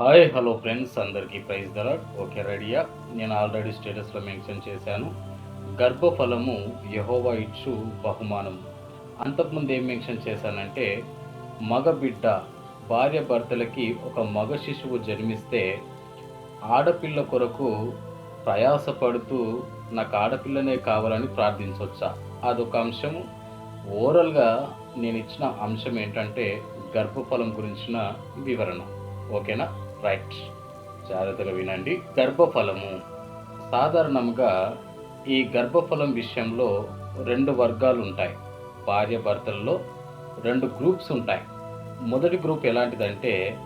Hi hello friends అందరికీ price ధర okay రెడీయా నేను ఆల్రెడీ స్టేటస్లో మెన్షన్ చేశాను. గర్భఫలము యహోవా ఇచ్చు బహుమానం. అంతకుముందు ఏం మెన్షన్ చేశానంటే మగ బిడ్డ భార్య భర్తలకి ఒక మగ శిశువు జన్మిస్తే ఆడపిల్ల కొరకు ప్రయాసపడుతూ నాకు ఆడపిల్లనే కావాలని ప్రార్థించవచ్చా అదొక అంశము. ఓవరాల్గా నేను ఇచ్చిన అంశం ఏంటంటే గర్భఫలం గురించిన వివరణ. ఓకేనా? రైట్. జాగ్రత్తగా వినండి. గర్భఫలము. సాధారణంగా ఈ గర్భఫలం విషయంలో రెండు వర్గాలు ఉంటాయి. భార్య భర్తల్లో రెండు గ్రూప్స్ ఉంటాయి. మొదటి గ్రూప్ ఎలాంటిదంటే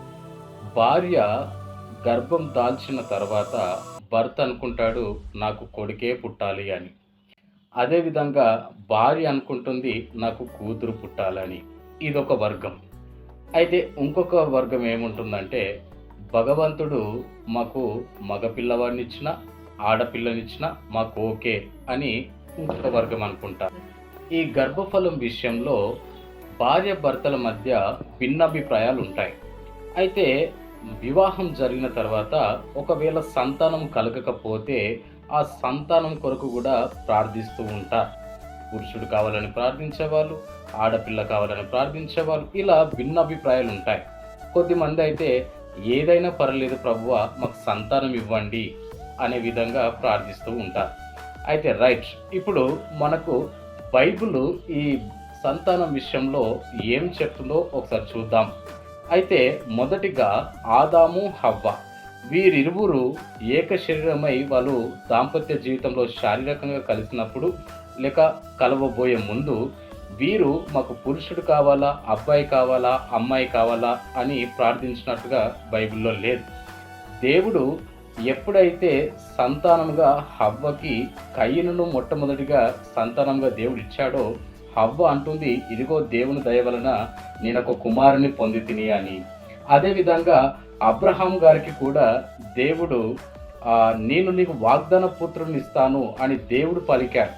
భార్య గర్భం దాల్చిన తర్వాత భర్త అనుకుంటాడు నాకు కొడుకే పుట్టాలి అని. అదేవిధంగా భార్య అనుకుంటుంది నాకు కూతురు పుట్టాలని ఇదొక వర్గం. అయితే ఇంకొక వర్గం ఏముంటుందంటే భగవంతుడు మాకు మగ ఆడపిల్లనిచ్చిన మాకు ఓకే అని ఇంకొక వర్గం అనుకుంటారు. ఈ గర్భఫలం విషయంలో భార్య భర్తల మధ్య భిన్నాభిప్రాయాలు ఉంటాయి అయితే వివాహం జరిగిన తర్వాత ఒకవేళ సంతానం కలగకపోతే ఆ సంతానం కొరకు కూడా ప్రార్థిస్తూ ఉంటారు. పురుషుడు కావాలని ప్రార్థించేవాళ్ళు ఆడపిల్ల కావాలని ప్రార్థించేవాళ్ళు ఇలా భిన్నాభిప్రాయాలు ఉంటాయి కొద్దిమంది అయితే ఏదైనా పర్లేదు ప్రభువ మాకు సంతానం ఇవ్వండి అనే విధంగా ప్రార్థిస్తూ ఉంటారు అయితే రైట్ ఇప్పుడు మనకు బైబుల్ ఈ సంతానం విషయంలో ఏం చెప్తుందో ఒకసారి చూద్దాం. అయితే మొదటిగా ఆదాము హవ్వ వీరిరువురు ఏక శరీరమై వాళ్ళు దాంపత్య జీవితంలో శారీరకంగా కలిసినప్పుడు లేక కలవబోయే ముందు వీరు మాకు పురుషుడు కావాలా అబ్బాయి కావాలా అమ్మాయి కావాలా అని ప్రార్థించినట్టుగా బైబిల్లో లేదు. దేవుడు ఎప్పుడైతే సంతానంగా హవ్వకి కయ్యను మొట్టమొదటిగా సంతానంగా దేవుడు ఇచ్చాడో హవ్వ అంటుంది ఇదిగో దేవుని దయ వలన నేను ఒక కుమారుని పొంది తిని అని అదేవిధంగా అబ్రహాం గారికి కూడా దేవుడు నేను నీకు వాగ్దాన పుత్రుని ఇస్తాను అని దేవుడు పలికాడు.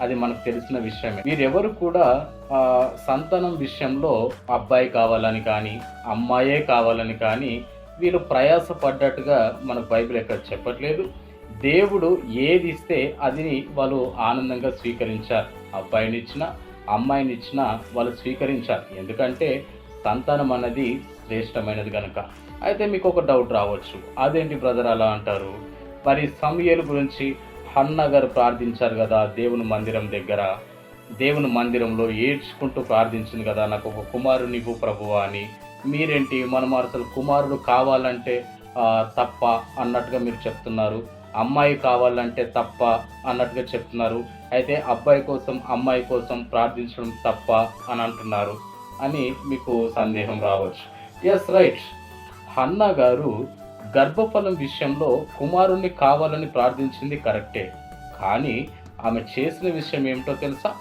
అది మనకు తెలిసిన విషయమే. మీరెవరు కూడా ఆ, సంతానం విషయంలో అబ్బాయి కావాలని కానీ అమ్మాయే కావాలని కానీ వీళ్ళు ప్రయాస పడ్డట్టుగా మన బైబిల్ ఎక్కడ చెప్పట్లేదు. దేవుడు ఏది ఇస్తే అది వాళ్ళు ఆనందంగా స్వీకరించారు. అబ్బాయిని ఇచ్చిన అమ్మాయిని వాళ్ళు స్వీకరించారు. ఎందుకంటే సంతానం అన్నది శ్రేష్టమైనది కనుక అయితే మీకు ఒక డౌట్ రావచ్చు. అదేంటి బ్రదర్ అలా అంటారు? మరి సమయలు గురించి హన్నగారు ప్రార్థించారు కదా దేవుని మందిరం దగ్గర. దేవుని మందిరంలో ఏడ్చుకుంటూ ప్రార్థించింది కదా నాకు ఒక కుమారుని ఇవ్వు ప్రభువా అని. మీరేంటి మనం అసలు కుమారుడు కావాలంటే తప్ప అన్నట్టుగా మీరు చెప్తున్నారు. అమ్మాయి కావాలంటే తప్ప అన్నట్టుగా చెప్తున్నారు. అయితే అబ్బాయి కోసం అమ్మాయి కోసం ప్రార్థించడం తప్ప అని అంటున్నారు అని మీకు సందేహం రావచ్చు. ఎస్ రైట్ హన్నా గారు గర్భఫలం విషయంలో కుమారుణ్ణి కావాలని ప్రార్థించింది కరెక్టే. కానీ ఆమె చేసిన విషయం ఏమిటో తెలుసా?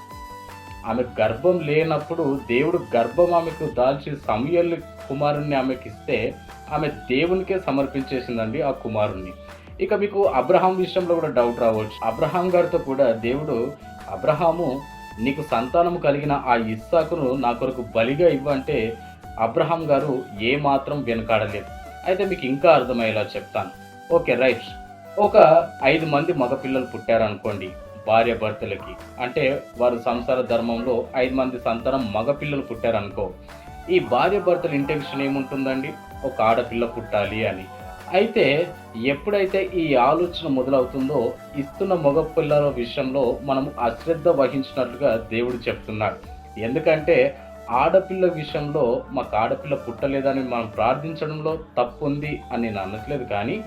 ఆమె గర్భం లేనప్పుడు దేవుడు గర్భం ఆమెకు దాల్చి సమయల్ని కుమారుణ్ణి ఆమెకి ఇస్తే ఆమె దేవునికే సమర్పించేసిందండి ఆ కుమారుణ్ణి. ఇక మీకు అబ్రహాం విషయంలో కూడా డౌట్ రావచ్చు. అబ్రహాం గారితో కూడా దేవుడు అబ్రహాము నీకు సంతానం కలిగిన ఆ ఇస్సాకును నా కొరకు బలిగా ఇవ్వంటే అబ్రహాం గారు ఏమాత్రం వెనకాడలేదు. అయితే మీకు ఇంకా అర్థమయ్యేలా చెప్తాను. Okay right. ఒక ఐదు మంది మగపిల్లలు పుట్టారనుకోండి భార్య భర్తలకి. అంటే వారు సంసార ధర్మంలో ఐదు మంది సంతానం మగపిల్లలు పుట్టారనుకో ఈ భార్య భర్తల ఇంటెన్షన్ ఏముంటుందండి? ఒక ఆడపిల్ల పుట్టాలి అని. అయితే ఎప్పుడైతే ఈ ఆలోచన మొదలవుతుందో ఇస్తున్న మగ పిల్లల విషయంలో మనం అశ్రద్ధ వహించినట్లుగా దేవుడు చెప్తున్నాడు. ఎందుకంటే ఆడపిల్ల విషయంలో మాకు ఆడపిల్ల పుట్టలేదని మనం ప్రార్థించడంలో తప్పు ఉంది అని నేను అనట్లేదు కానీ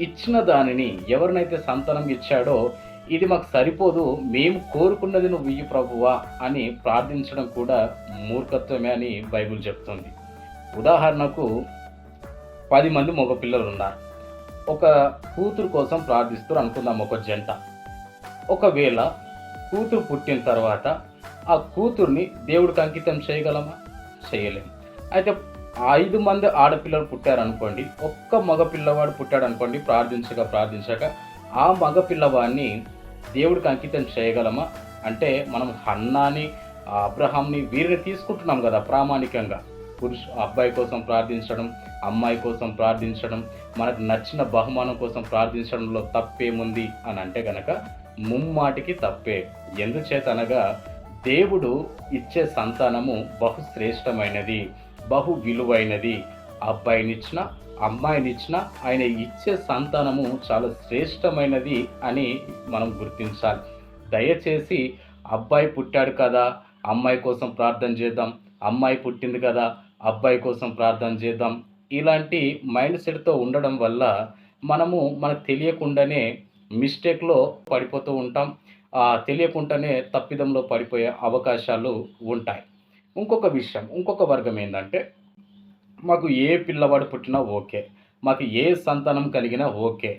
ఇచ్చిన దానిని ఎవరినైతే సంతానం ఇచ్చాడో ఇది మాకు సరిపోదు మేము కోరుకున్నది నువ్వు ఇయ్యి ప్రభువా అని ప్రార్థించడం కూడా మూర్ఖత్వమే అని బైబిల్ చెప్తుంది. ఉదాహరణకు పది మంది మగపిల్లలు ఉన్నారు ఒక కూతురు కోసం ప్రార్థిస్తారు అనుకుందాం ఒక జంట. ఒకవేళ కూతురు పుట్టిన తర్వాత ఆ కూతుర్ని దేవుడికి అంకితం చేయగలమా? చేయలేము. అయితే ఐదు మంది ఆడపిల్లలు పుట్టారనుకోండి ఒక్క మగ పిల్లవాడు పుట్టాడు అనుకోండి ప్రార్థించగా ప్రార్థించక ఆ మగ పిల్లవాడిని దేవుడికి అంకితం చేయగలమా? అంటే మనం హన్నాని ఆ అబ్రహాంని వీరిని తీసుకుంటున్నాం కదా ప్రామాణికంగా. పురుష అబ్బాయి కోసం ప్రార్థించడం అమ్మాయి కోసం ప్రార్థించడం మనకు నచ్చిన బహుమానం కోసం ప్రార్థించడంలో తప్పేముంది అని అంటే కనుక ముమ్మాటికి తప్పే. ఎందుచేత అనగా దేవుడు ఇచ్చే సంతానము బహు శ్రేష్టమైనది బహు విలువైనది. అబ్బాయినిచ్చిన అమ్మాయినిచ్చిన ఆయన ఇచ్చే సంతానము చాలా శ్రేష్టమైనది అని మనం గుర్తించాలి. దయచేసి అబ్బాయి పుట్టాడు కదా అమ్మాయి కోసం ప్రార్థన చేద్దాం అమ్మాయి పుట్టింది కదా అబ్బాయి కోసం ప్రార్థన చేద్దాం. ఇలాంటి మైండ్ సెట్తో ఉండడం వల్ల మనము మనకు తెలియకుండానే మిస్టేక్లో పడిపోతూ ఉంటాం. తెలియకుండానే తప్పిదంలో పడిపోయే అవకాశాలు ఉంటాయి. ఇంకొక విషయం ఇంకొక వర్గం ఏంటంటే మాకు ఏ పిల్లవాడు పుట్టినా ఓకే మాకు ఏ సంతానం కలిగినా ఓకే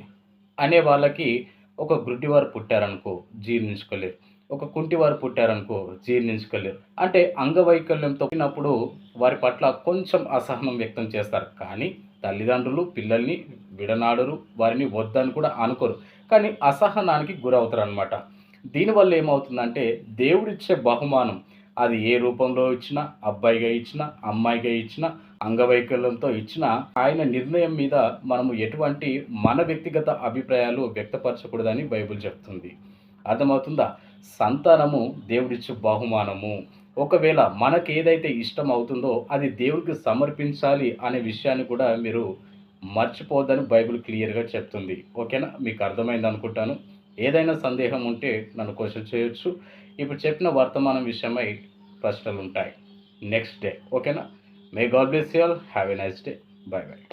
అనే వాళ్ళకి ఒక గుడ్డివారు పుట్టారనుకో జీర్ణించుకోలేరు ఒక కుంటివారు పుట్టారనుకో జీర్ణించుకోలేరు అంటే అంగవైకల్యంతో పుట్టినప్పుడు వారి పట్ల కొంచెం అసహనం వ్యక్తం చేస్తారు. కానీ తల్లిదండ్రులు పిల్లల్ని విడనాడరు వారిని వద్దని కూడా అనుకోరు. కానీ అసహనానికి గురవుతారు అనమాట దీనివల్ల ఏమవుతుందంటే దేవుడిచ్చే బహుమానం అది ఏ రూపంలో ఇచ్చినా అబ్బాయిగా ఇచ్చినా అమ్మాయిగా ఇచ్చినా అంగవైకల్యంతో ఇచ్చిన ఆయన నిర్ణయం మీద మనము ఎటువంటి మన వ్యక్తిగత అభిప్రాయాలు వ్యక్తపరచకూడదని బైబిల్ చెప్తుంది. అర్థమవుతుందా? సంతానము దేవుడిచ్చే బహుమానము. ఒకవేళ మనకు ఏదైతే ఇష్టం అవుతుందో అది దేవుడికి సమర్పించాలి అనే విషయాన్ని కూడా మీరు మర్చిపోవద్దని బైబిల్ క్లియర్గా చెప్తుంది. ఓకేనా? మీకు అర్థమైంది అనుకుంటాను ఏదైనా సందేహం ఉంటే నన్ను క్వశ్చన్ చేయొచ్చు. ఇప్పుడు చెప్పిన వర్తమానం విషయమై ప్రశ్నలు ఉంటాయి నెక్స్ట్ డే ఓకేనా may God bless you all have a nice day bye bye